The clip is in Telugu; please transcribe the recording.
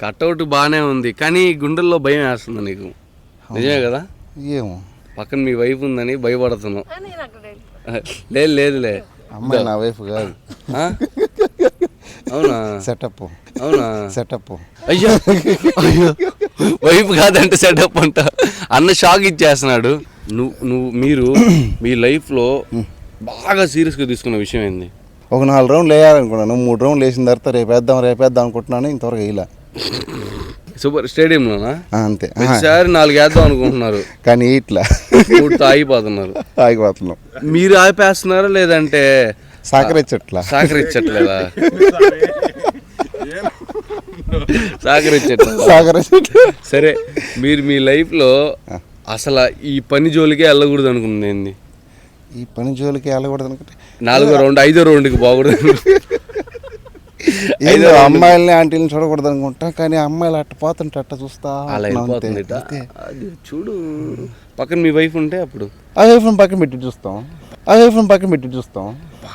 కట్అవుట్ బాగానే ఉంది కానీ గుండెల్లో భయం వేస్తుంది నీకు. నిజమే కదా? ఏమో. పక్కన మీ వైఫ్ ఉందని భయపడుతున్నావు. లేదు లేదులే అమ్మాయి నా వైఫ్ కాదు? అవునా? సెటప్ అవునా? సెటప్ అయ్యో. అయ్యో. వైఫ్ కాదంటే సెటప్ అంట. అన్న షాక్ ఇచ్చేస్తున్నాడు. నువ్వు నువ్వు మీరు మీ లైఫ్లో బాగా సీరియస్గా తీసుకున్న విషయం ఏంది? ఒక నాలుగు రౌండ్లు వేయాలనుకున్నాను. మూడు రౌండ్లు వేసిన తర్వాత రేపు వేద్దాం రేపు వేద్దాం అనుకుంటున్నాను. ఇంతవరకు వేయలే. సూపర్. స్టేడియంలోనా? అంతే. ప్రతిసారి నాలుగు వేద్దాం అనుకుంటున్నారు. కానీ ఇట్లా. మూడుతో ఆగిపోతున్నారు. ఆగిపోతున్నాం. మీరు ఆపేస్తున్నారా లేదంటే సహకరించట్లా సహకరించట్లేదా సహకరించట్లేదా సహకరించట్లా సరే మీరు మీ లైఫ్లో అసలు ఈ పని జోలికే వెళ్ళకూడదు అనుకుంది ఏంది? ఈ పని జోలికి వెళ్ళకూడదు అనుకుంటే. నాలుగో రౌండ్ ఐదో రౌండ్కి పోకూడదు. ఏదో అమ్మాయిల్ని ఆంటీని చూడకూడదు అనుకుంటా కానీ అమ్మాయిలు అట్ట పోతుంటే అట్ట చూస్తా అలా. అది చూడు. పక్కన మీ వైఫ్ ఉంటే అప్పుడు. ఆ వైఫ్ని పక్కన పెట్టి చూస్తాం. ఆ వైఫ్ని పక్కన పెట్టి చూస్తాం.